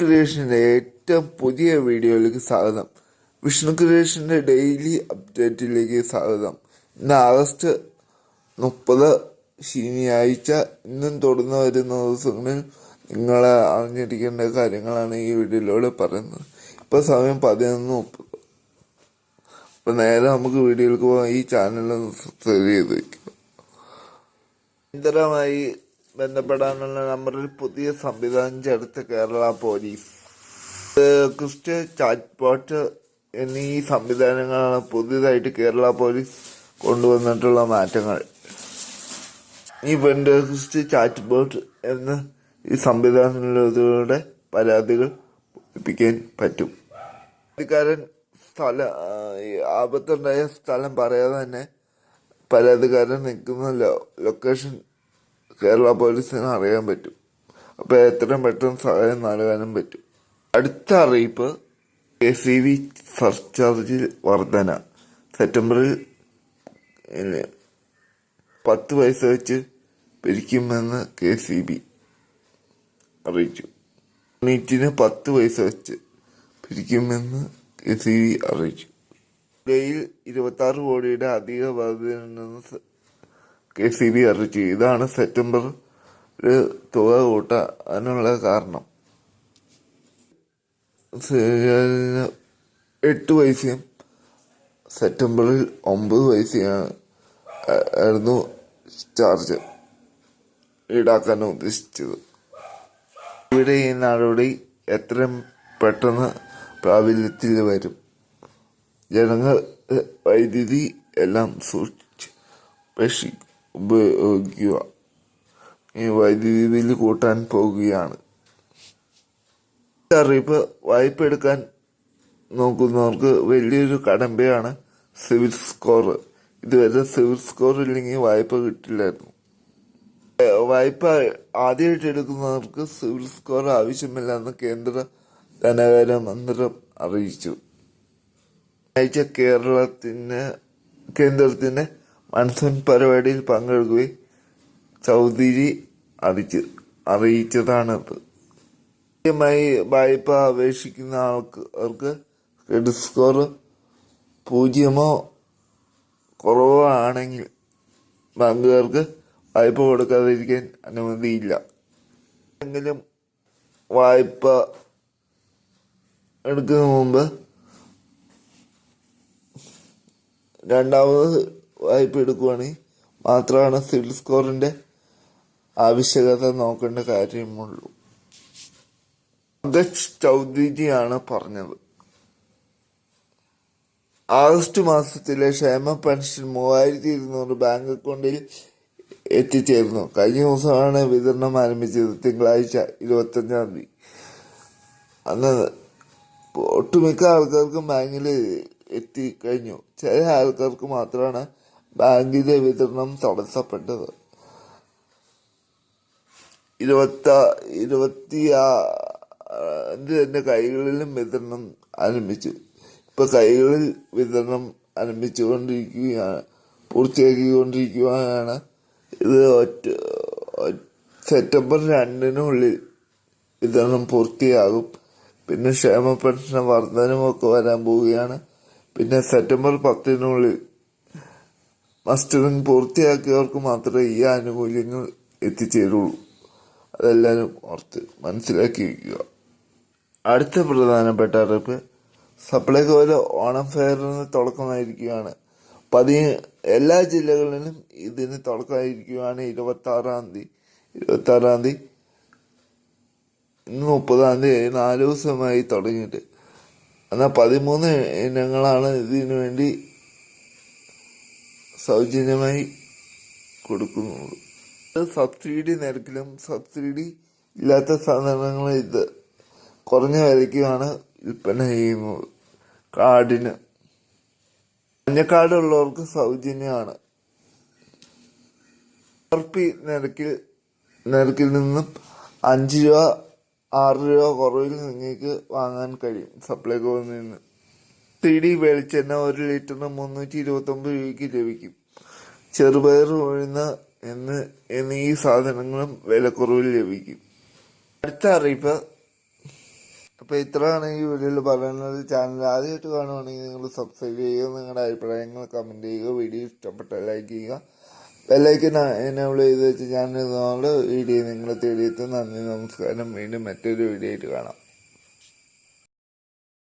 ക്രിയേഷന്റെ ഏറ്റവും പുതിയ വീഡിയോയിലേക്ക് സ്വാഗതം. വിഷ്ണു ക്രിയേഷന്റെ ഡെയിലി അപ്ഡേറ്റിലേക്ക് സ്വാഗതം. ഇന്ന് ആഗസ്റ്റ് മുപ്പത് ശനിയാഴ്ച. ഇന്നും തുടർന്ന് വരുന്ന ദിവസങ്ങളിൽ നിങ്ങൾ അറിഞ്ഞിരിക്കേണ്ട കാര്യങ്ങളാണ് ഈ വീഡിയോയിലൂടെ പറയുന്നത്. ഇപ്പോൾ സമയം പതിനൊന്ന് മുപ്പത്. അപ്പോൾ നേരെ നമുക്ക് വീഡിയോയിലേക്ക് പോകാം. ഈ ചാനൽ സബ്സ്ക്രൈബ് ചെയ്ത് വയ്ക്കുക നിരന്തരമായി ബന്ധപ്പെടാനുള്ള നമ്പറിൽ പുതിയ സംവിധാനം ചേർത്ത് കേരള പോലീസ്. ക്രിസ്റ്റ് ചാറ്റ്ബോട്ട് എന്നീ സംവിധാനങ്ങളാണ് പുതിയതായിട്ട് കേരള പോലീസ് കൊണ്ടുവന്നിട്ടുള്ള മാറ്റങ്ങൾ. ഈ വെൻഡർ ക്രിസ്റ്റ് ചാറ്റ്ബോട്ട് എന്ന ഈ സംവിധാനത്തിലൂടെ പരാതികൾ ഒപ്പിക്കാൻ പറ്റും. പരാതിക്കാരൻ സ്ഥല ആപത്തുണ്ടായ സ്ഥലം പറയാതെ തന്നെ പരാതിക്കാരൻ നിൽക്കുന്ന ലൊക്കേഷൻ കേരള പോലീസിന് അറിയാൻ പറ്റും. അപ്പോൾ എത്രയും പെട്ടെന്ന് സഹായം നൽകാനും പറ്റും. അടുത്ത അറിയിപ്പ് കെ സി വി സർചാർജിൽ വർധന. സെപ്റ്റംബറിൽ പത്ത് പൈസ വെച്ച് പിരിക്കുമെന്ന് കെ സി ബി അറിയിച്ചു. നീറ്റിന് പത്ത് പൈസ വെച്ച് പിരിക്കുമെന്ന് കെ സി ബി അറിയിച്ചു. ജയിൽ ഇരുപത്തി ആറ് കോടിയുടെ അധിക ബാധ്യതയുണ്ടെന്ന് കെ സി ബി അറിയിച്ചു. ഇതാണ് സെപ്റ്റംബർ തുക കൂട്ടാനുള്ള കാരണം. എട്ട് പൈസയും സെപ്റ്റംബറിൽ ഒമ്പത് ആ- ആയിരുന്നു ചാർജ് ഈടാക്കാൻ ഉദ്ദേശിച്ചത്. ഇവിടെ ഈ നടപടി എത്രയും പെട്ടെന്ന് പ്രാബല്യത്തിൽ വരും. ജനങ്ങൾ വൈദ്യുതി എല്ലാം സൂക്ഷിച്ച് ഉപയോഗിക്കുക. ഈ വൈദ്യുതി ബില്ല് കൂട്ടാൻ പോകുകയാണ്. അറിയിപ്പ് വായ്പ എടുക്കാൻ നോക്കുന്നവർക്ക് വലിയൊരു കടമ്പയാണ് സിവിൽ സ്കോർ. ഇതുവരെ സിവിൽ സ്കോർ ഇല്ലെങ്കിൽ വായ്പ കിട്ടില്ലായിരുന്നു. വായ്പ ആദ്യമായിട്ട് എടുക്കുന്നവർക്ക് സിവിൽ സ്കോർ ആവശ്യമില്ലെന്ന് കേന്ദ്ര ധനകാര്യ മന്ത്രം അറിയിച്ചു. അയച്ച കേരളത്തിന് കേന്ദ്രത്തിന്റെ മൺസൂൺ പരിപാടിയിൽ പങ്കെടുക്കുകയും ചൗധരി അറിയിച്ചു അറിയിച്ചതാണത്. ആദ്യമായി വായ്പ അപേക്ഷിക്കുന്ന ആൾക്കാർക്ക് ക്രെഡിറ്റ് സ്കോർ പൂജ്യമോ കുറവോ ആണെങ്കിൽ ബാങ്കുകാർക്ക് വായ്പ കൊടുക്കാതിരിക്കാൻ അനുമതിയില്ല. എങ്കിലും വായ്പ എടുക്കുന്ന മുമ്പ് രണ്ടാമത് വായ്പ എടുക്കുവാണെങ്കിൽ മാത്രമാണ് സിവിൽ സ്കോറിന്റെ ആവശ്യകത നോക്കേണ്ട കാര്യമുള്ളൂ. പങ്കജ് ചൗധരിയാണ് പറഞ്ഞത്. ആഗസ്റ്റ് മാസത്തിലെ ക്ഷേമ പെൻഷൻ മൂവായിരത്തി ഇരുന്നൂറ് ബാങ്ക് അക്കൗണ്ടിൽ എത്തിച്ചേർന്നു. കഴിഞ്ഞ ദിവസമാണ് വിതരണം ആരംഭിച്ചത് തിങ്കളാഴ്ച ഇരുപത്തഞ്ചാം തീയതി. അന്ന് ഒട്ടുമിക്ക ആൾക്കാർക്കും ബാങ്കിൽ എത്തിക്കഴിഞ്ഞു. ചില ആൾക്കാർക്ക് മാത്രമാണ് ബാങ്കിലെ വിതരണം തടസ്സപ്പെട്ടത്. ഇരുപത്ത ഇരുപത്തി എന്റെ കൈകളിലും വിതരണം ആരംഭിച്ചു. ഇപ്പൊ കൈകളിൽ വിതരണം ആരംഭിച്ചുകൊണ്ടിരിക്കുകയാണ് പൂർത്തിയാക്കിക്കൊണ്ടിരിക്കുകയാണ്. ഇത് ഒറ്റ സെപ്റ്റംബർ രണ്ടിനുള്ളിൽ വിതരണം പൂർത്തിയാകും. പിന്നെ ക്ഷേമ പെൻഷൻ ഒക്കെ വരാൻ പോവുകയാണ്. പിന്നെ സെപ്റ്റംബർ പത്തിനുള്ളിൽ മസ്റ്ററിംഗ് പൂർത്തിയാക്കിയവർക്ക് മാത്രമേ ഈ ആനുകൂല്യങ്ങൾ എത്തിച്ചേരുള്ളൂ. അതെല്ലാവരും ഓർത്ത് മനസ്സിലാക്കി വയ്ക്കുക അടുത്ത പ്രധാനപ്പെട്ട അറിയിപ്പ് സപ്ലൈകോയിലെ ഓണം ഫെയറിന് തുടക്കമായിരിക്കുകയാണ്. പതി എല്ലാ ജില്ലകളിലും ഇതിന് തുടക്കമായിരിക്കുകയാണ്. ഇരുപത്തി ആറാം തീയതി ഇരുപത്തി ആറാം തീയതി ഇന്ന് മുപ്പതാം തീയതി നാല് ദിവസമായി തുടങ്ങിയിട്ട്. എന്നാൽ പതിമൂന്ന് ഇനങ്ങളാണ് ഇതിനു വേണ്ടി സൗജന്യമായി കൊടുക്കുന്നുള്ളൂ. സബ്സിഡി നിരക്കിലും സബ്സിഡി ഇല്ലാത്ത സാധനങ്ങൾ ഇത് കുറഞ്ഞ വിലയ്ക്കാണ് വിൽപ്പന ചെയ്യുന്നത്. കാർഡിന് മഞ്ഞക്കാർഡ് ഉള്ളവർക്ക് സൗജന്യമാണ്. പി നിരക്കിൽ നിരക്കിൽ നിന്നും അഞ്ച് രൂപ ആറ് രൂപ കുറവിൽ നിങ്ങൾക്ക് വാങ്ങാൻ കഴിയും സപ്ലൈകോയിൽ നിന്ന്. ത്രീ ഡി വെളിച്ചെണ്ണ ഒരു ലിറ്ററിന് മുന്നൂറ്റി ഇരുപത്തി ഒമ്പത് രൂപയ്ക്ക് ലഭിക്കും. ചെറുപയർ ഉഴുന്ന എന്ന് എന്നീ സാധനങ്ങളും വിലക്കുറവിൽ ലഭിക്കും. അടുത്ത അറിയിപ്പ്. അപ്പോൾ ഇത്രയാണ് ഈ വീഡിയോയിൽ പറയുന്നത്. ചാനൽ ആദ്യമായിട്ട് കാണുവാണെങ്കിൽ നിങ്ങൾ സബ്സ്ക്രൈബ് ചെയ്യുക നിങ്ങളുടെ അഭിപ്രായങ്ങൾ കമന്റ് ചെയ്യുക വീഡിയോ ഇഷ്ടപ്പെട്ട ലൈക്ക് ചെയ്യുക. ബെല്ലൈക്കൻ എനേബിൾ ചെയ്ത് വെച്ച് ചാനൽ വീഡിയോ നിങ്ങളെ തേടിയെത്തും. നന്ദി നമസ്കാരം. വീണ്ടും മറ്റൊരു വീഡിയോ ആയിട്ട് കാണാം.